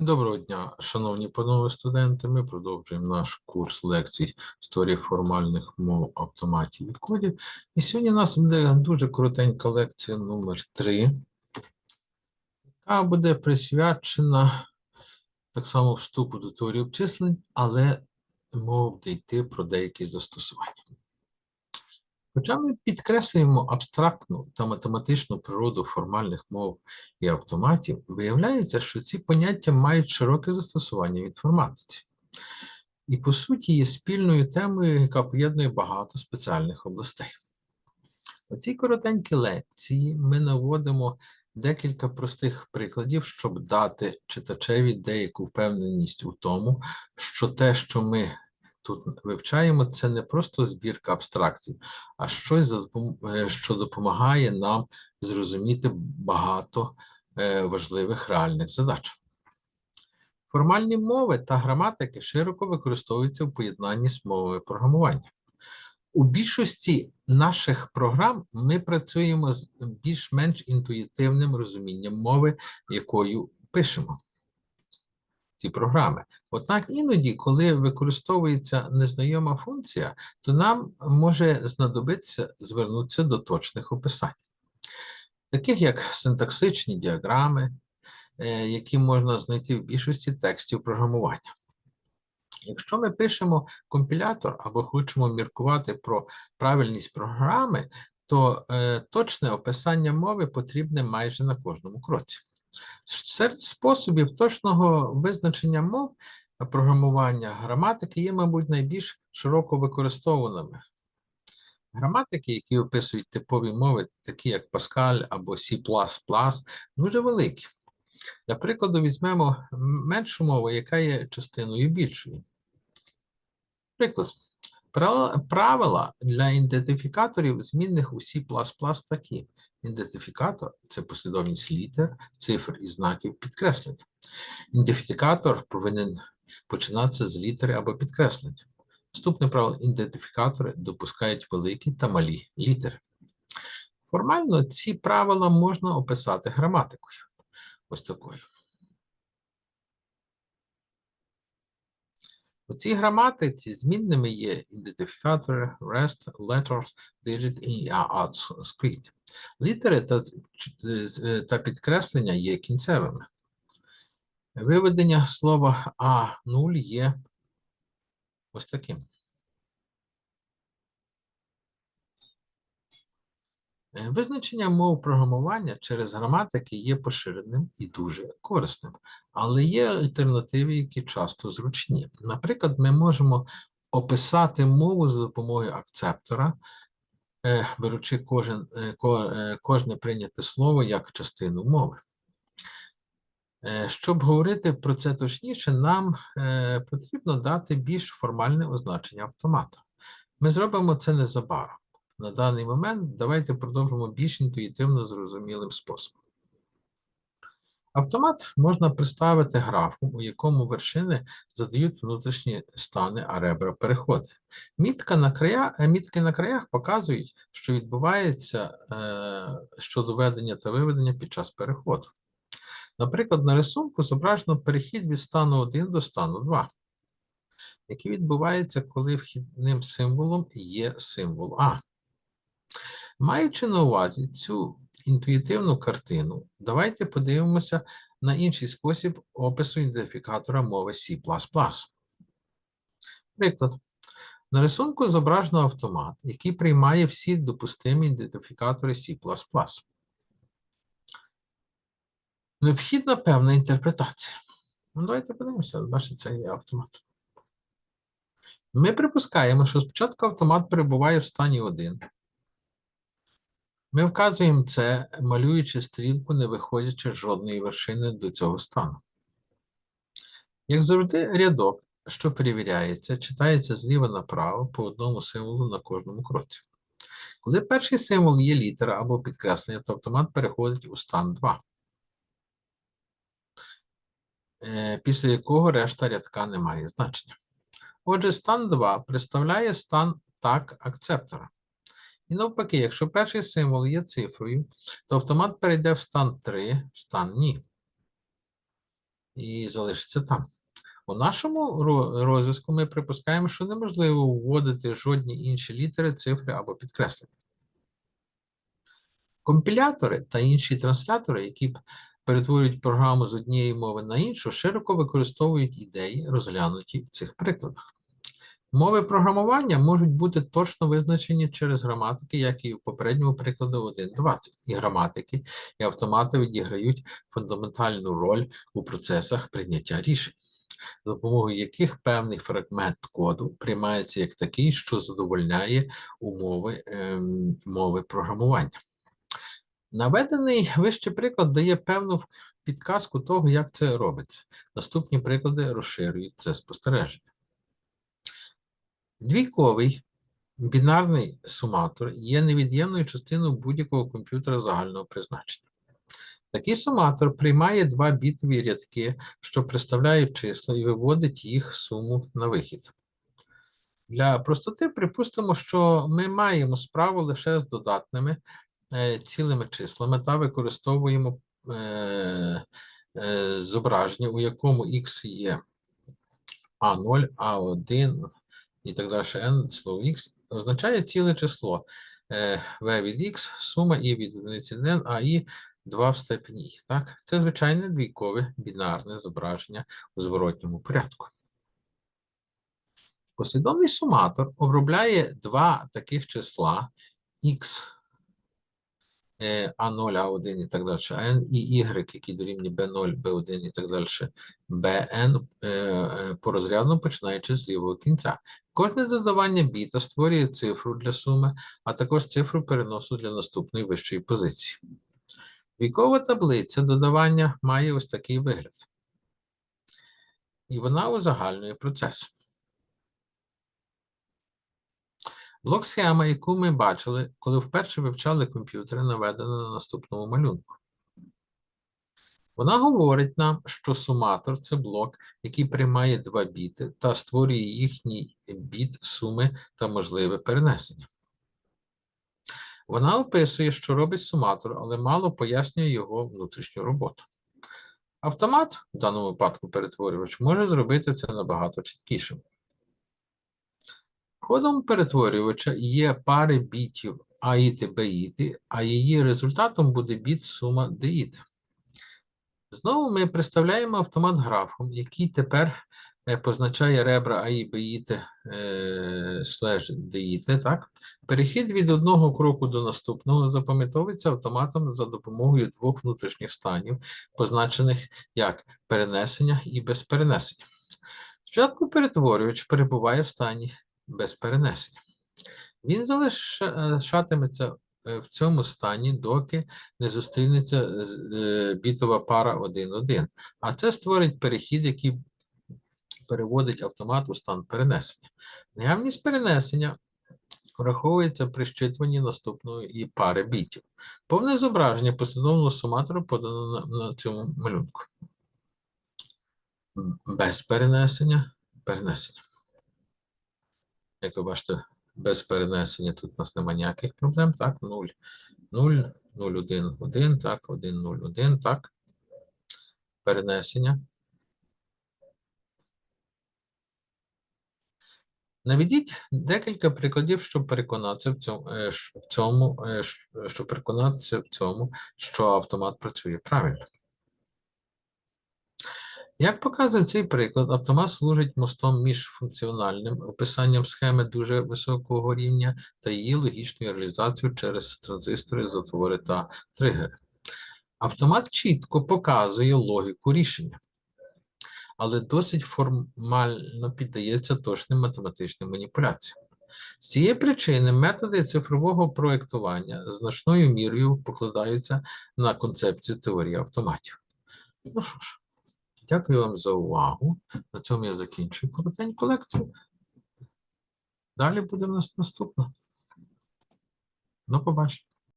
Доброго дня, шановні панове студенти. Ми продовжуємо наш курс лекцій історії формальних мов автоматів і кодів. І сьогодні у нас буде дуже коротенька лекція номер 3 яка буде присвячена так само вступу до теорії обчислень, але мова буде йти про деякі застосування. Хоча ми підкреслюємо абстрактну та математичну природу формальних мов і автоматів, виявляється, що ці поняття мають широке застосування в інформатиці. І, по суті, є спільною темою, яка поєднує багато спеціальних областей. У цій коротенькій лекції ми наводимо декілька простих прикладів, щоб дати читачеві деяку впевненість у тому, що те, що ми тут вивчаємо, це не просто збірка абстракцій, а щось, е, що допомагає нам зрозуміти багато е, важливих реальних задач. Формальні мови та граматики широко використовуються в поєднанні з мовами програмування. У більшості наших програм ми працюємо з більш-менш інтуїтивним розумінням мови, якою пишемо ці програми. Однак іноді, коли використовується незнайома функція, то нам може знадобитися звернутися до точних описань, таких як синтаксичні діаграми, е, які можна знайти в більшості текстів програмування. Якщо ми пишемо компілятор або хочемо міркувати про правильність програми, то е, точне описання мови потрібне майже на кожному кроці. Серед способів точного визначення мов програмування граматики є, мабуть, найбільш широко використовуваними. Граматики, які описують типові мови, такі як Pascal або C++, дуже великі. Для прикладу, візьмемо меншу мову, яка є частиною більшої. Приклад. Правила для ідентифікаторів змінних у C++ такі. Ідентифікатор це послідовність літер, цифр і знаків підкреслення. Ідентифікатор повинен починатися з літери або підкреслення. Наступне правило ідентифікатори допускають великі та малі літери. Формально ці правила можна описати граматикою. Ось такою. У цій граматиці змінними є ідентифікатори, rest, letters, digit і outscript. Літери та, та підкреслення є кінцевими. Виведення слова А0 є ось таким. Е, Визначення мов програмування через граматики є поширеним і дуже корисним, але є альтернативи, які часто зручні. Наприклад, ми можемо описати мову за допомогою акцептора, е, беручи кожен, е, е, кожне прийняте слово як частину мови. Щоб говорити про це точніше, нам потрібно дати більш формальне означення автомата. Ми зробимо це незабаром. На даний момент давайте продовжимо більш інтуїтивно зрозумілим способом. Автомат можна представити графом, у якому вершини задають внутрішні стани, а ребра переходи. Мітка на края, е, мітки на краях показують, що відбувається е, щодо ведення та виведення під час переходу. Наприклад, на рисунку зображено перехід від стану 1 до стану 2, який відбувається, коли вхідним символом є символ А. Маючи на увазі цю інтуїтивну картину, давайте подивимося на інший спосіб опису ідентифікатора мови C++. Приклад. На рисунку зображено автомат, який приймає всі допустимі ідентифікатори C++. Необхідна певна інтерпретація. Ну, давайте подивимося, бачите, це є автомат. Ми припускаємо, що спочатку автомат перебуває в стані 1. Ми вказуємо це, малюючи стрілку, не виходячи з жодної вершини до цього стану. Як завжди, рядок, що перевіряється, читається зліва направо по одному символу на кожному кроці. Коли перший символ є літера або підкреслення, то автомат переходить у стан 2, е, після якого решта рядка не має значення. Отже, стан 2 представляє стан так акцептора. І навпаки, якщо перший символ є цифрою, то автомат перейде в стан 3, в стан ні. і залишиться там. У нашому ро- розв'язку ми припускаємо, що неможливо вводити жодні інші літери, цифри або підкреслення. Компілятори та інші транслятори, які перетворюють програму з однієї мови на іншу, широко використовують ідеї, розглянуті в цих прикладах. Мови програмування можуть бути точно визначені через граматики, як і в попередньому прикладу 1.20. І граматики, і автомати відіграють фундаментальну роль у процесах прийняття рішень, за допомогою яких певний фрагмент коду приймається як такий, що задовольняє умови ем, мови програмування. Наведений вище приклад дає певну підказку того, як це робиться. Наступні приклади розширюють це спостереження. Двійковий бінарний суматор є невід'ємною частиною будь-якого комп'ютера загального призначення. Такий суматор приймає два бітові рядки, що представляють числа, і виводить їх суму на вихід. Для простоти припустимо, що ми маємо справу лише з додатними е, цілими числами та використовуємо е, е, зображення, у якому x є А0, А1 і так далі, n, слово x, означає ціле число. Е, v від x, сума і від одиниці n, а і 2 в степені. Так? Це звичайне двійкове бінарне зображення у зворотньому порядку. Послідовний суматор обробляє два таких числа x, е, А0, А1 і так далі, n і y, які дорівнює B0, B1 і так далі, Bn е, е, порозрядно починаючи з лівого кінця. Кожне додавання біта створює цифру для суми, а також цифру переносу для наступної вищої позиції. Вікова таблиця додавання має ось такий вигляд. І вона узагальнює процес. Блок схема, яку ми бачили, коли вперше вивчали комп'ютери, наведена на наступному малюнку. Вона говорить нам, що суматор це блок, який приймає два біти та створює їхній біт суми та можливе перенесення. Вона описує, що робить суматор, але мало пояснює його внутрішню роботу. Автомат, в даному випадку перетворювач, може зробити це набагато чіткішим. Ходом перетворювача є пари бітів аїти беїти, а її результатом буде біт сума деїт. Знову ми представляємо автомат графом, який тепер е, позначає ребра аї беїти е, слеш. Так? Перехід від одного кроку до наступного запам'ятовується автоматом за допомогою двох внутрішніх станів, позначених як перенесення і без перенесення. Спочатку перетворювач перебуває в стані без перенесення. Він залишатиметься в цьому стані, доки не зустрінеться е, бітова пара 1-1. А це створить перехід, який переводить автомат у стан перенесення. Наявність перенесення враховується при щитуванні наступної пари бітів. Повне зображення послідовного суматору подано на, на цьому малюнку. Без перенесення, перенесення. Як ви бачите, без перенесення тут у нас немає ніяких проблем. Так, 0, 0, 0, 1, 1, так, 1, 0, 1, так. Перенесення. Наведіть декілька прикладів, щоб переконатися в цьому, е, в цьому, е, щоб переконатися в цьому, що автомат працює правильно. Як показує цей приклад, автомат служить мостом між функціональним описанням схеми дуже високого рівня та її логічною реалізацією через транзистори, затвори та тригери. Автомат чітко показує логіку рішення, але досить формально піддається точним математичним маніпуляціям. З цієї причини методи цифрового проєктування значною мірою покладаються на концепцію теорії автоматів. Ну що ж, дякую вам за увагу. На цьому я закінчую коротеньку лекцію. Далі буде в нас наступна. До побачення.